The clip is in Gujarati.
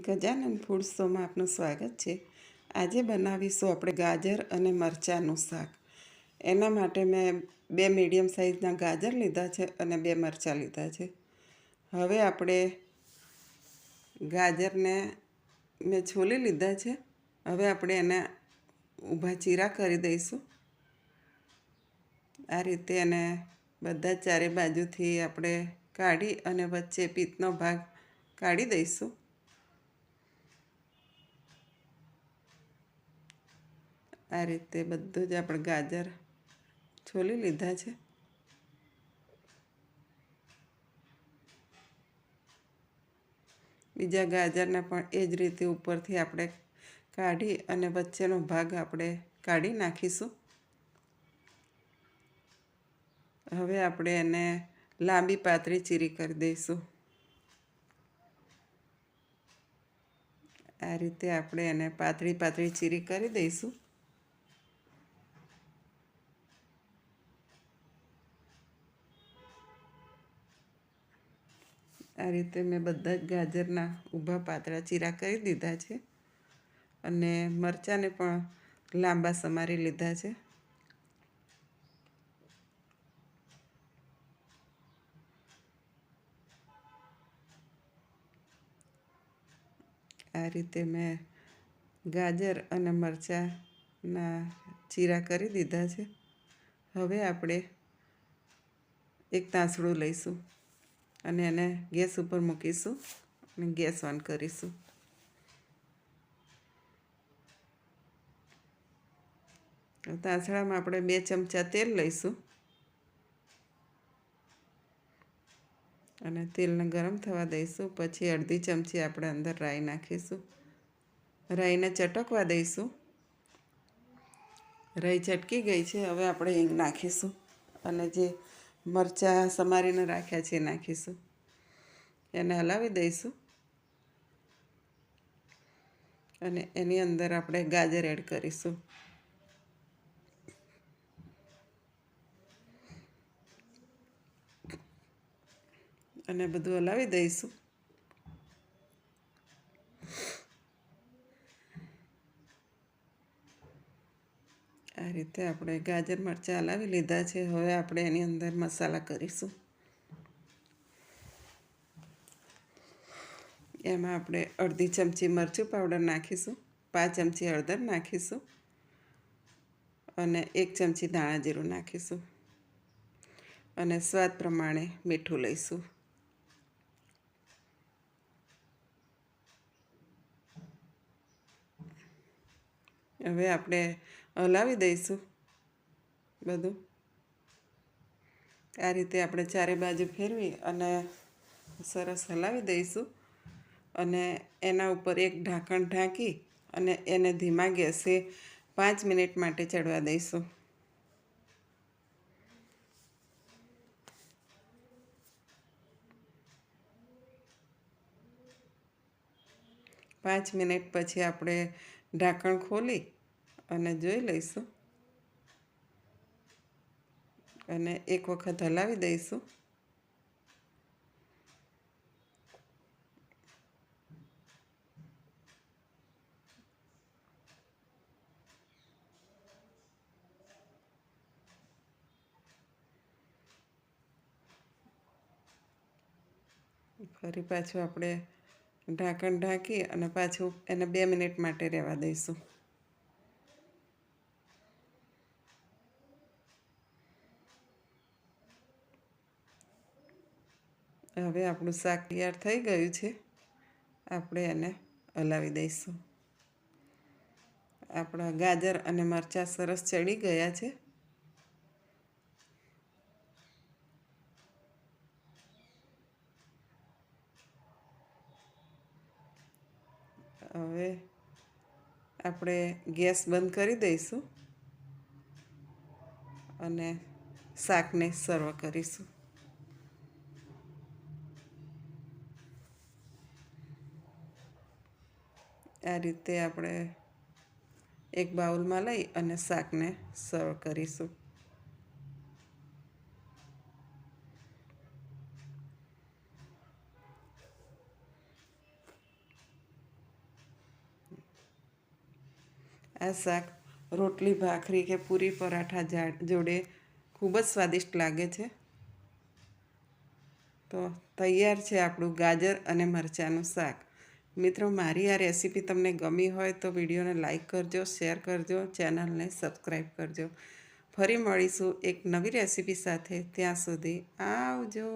ગજાનન ફૂડ શોમાં આપનું સ્વાગત છે. આજે બનાવીશું આપણે ગાજર અને મરચાંનું શાક. એના માટે મેં બે મીડિયમ સાઇઝના ગાજર લીધા છે અને બે મરચાં લીધા છે. હવે આપણે ગાજરને મેં છોલી લીધા છે. હવે આપણે એને ઊભા ચીરા કરી દઈશું. આ રીતે એને બધા ચારે બાજુથી આપણે કાઢી અને વચ્ચે પિત્તનો ભાગ કાઢી દઈશું. આ રીતે બધું જ આપણે ગાજર છોલી લીધા છે. બીજા ગાજરને પણ એ જ રીતે ઉપરથી આપણે કાઢી અને વચ્ચેનો ભાગ આપણે કાઢી નાખીશું. હવે આપણે એને લાંબી પાતળી ચીરી કરી દઈશું. આ રીતે આપણે એને પાતળી પાતળી ચીરી કરી દઈશું. આ રીતે મેં બધા જ ગાજરના ઊભા પાતળા ચીરા કરી દીધા છે અને મરચાંને પણ લાંબા સમારી લીધા છે. આ રીતે મેં ગાજર અને મરચાંના ચીરા કરી દીધા છે. હવે આપણે એક તાંસળું લઈશું. અને એને ગેસ ઉપર મૂકીશું અને ગેસ ઓન કરીશું. તાંસળામાં આપણે બે ચમચા તેલ લઈશું. અને તેલને ગરમ થવા દઈશું. પછી અડધી ચમચી આપણે અંદર રાઈ નાખીશું. રાઈને ચટકવા દઈશું. રાઈ ચટકી ગઈ છે. હવે આપણે હિંગ નાખીશું. અને જે મરચાં સમારીને રાખ્યા છે, નાખીશું. એને હલાવી દઈશું. અને એની અંદર આપણે ગાજર એડ કરીશું. અને બધું હલાવી દઈશું. આ રીતે આપણે ગાજર મરચાં હલાવી લીધા છે. હવે આપણે એની અંદર મસાલા કરીશું. એમાં આપણે અડધી ચમચી મરચું પાવડર નાખીશું, પાંચ ચમચી હળદર નાખીશું અને એક ચમચી ધાણા જીરું નાખીશું અને સ્વાદ પ્રમાણે મીઠું લઈશું. હવે આપણે હલાવી દઈશું. બધું. આ રીતે આપણે ચારે બાજુ ફેરવી અને સરસ હલાવી દઈશું. અને એના ઉપર એક ઢાંકણ ઢાંકી અને એને ધીમા ગેસે પાંચ મિનિટ માટે ચડવા દઈશું. પાંચ મિનિટ પછી આપણે ઢાંકણ ખોલી અને જોઈ લઈશું. અને એક વખત હલાવી દઈશું. ફરી પાછું આપણે ઢાંકણ ઢાંકી અને પાછું એને બે મિનિટ માટે રહેવા દઈશું. હવે આપણું શાક તૈયાર થઈ ગયું છે. આપણે એને હલાવી દઈશું. આપણા ગાજર અને મરચાં સરસ ચડી ગયા છે. હવે આપણે ગેસ બંધ કરી દઈશું અને શાકને સર્વ કરીશું. આ રીતે આપણે એક બાઉલમાં લઈ અને શાકને સર્વ કરીશું. આ શાક રોટલી, ભાખરી કે પૂરી પરાઠા જોડે ખૂબ જ સ્વાદિષ્ટ લાગે છે. તો તૈયાર છે આપણું ગાજર અને મરચાંનું શાક. મિત્રો, મારી આ રેસીપી તમને ગમી હોય તો વિડીયોને લાઇક કરજો, શેર કરજો, ચેનલને સબસ્ક્રાઈબ કરજો. ફરી મળીશું એક નવી રેસીપી સાથે. ત્યાં સુધી આવજો.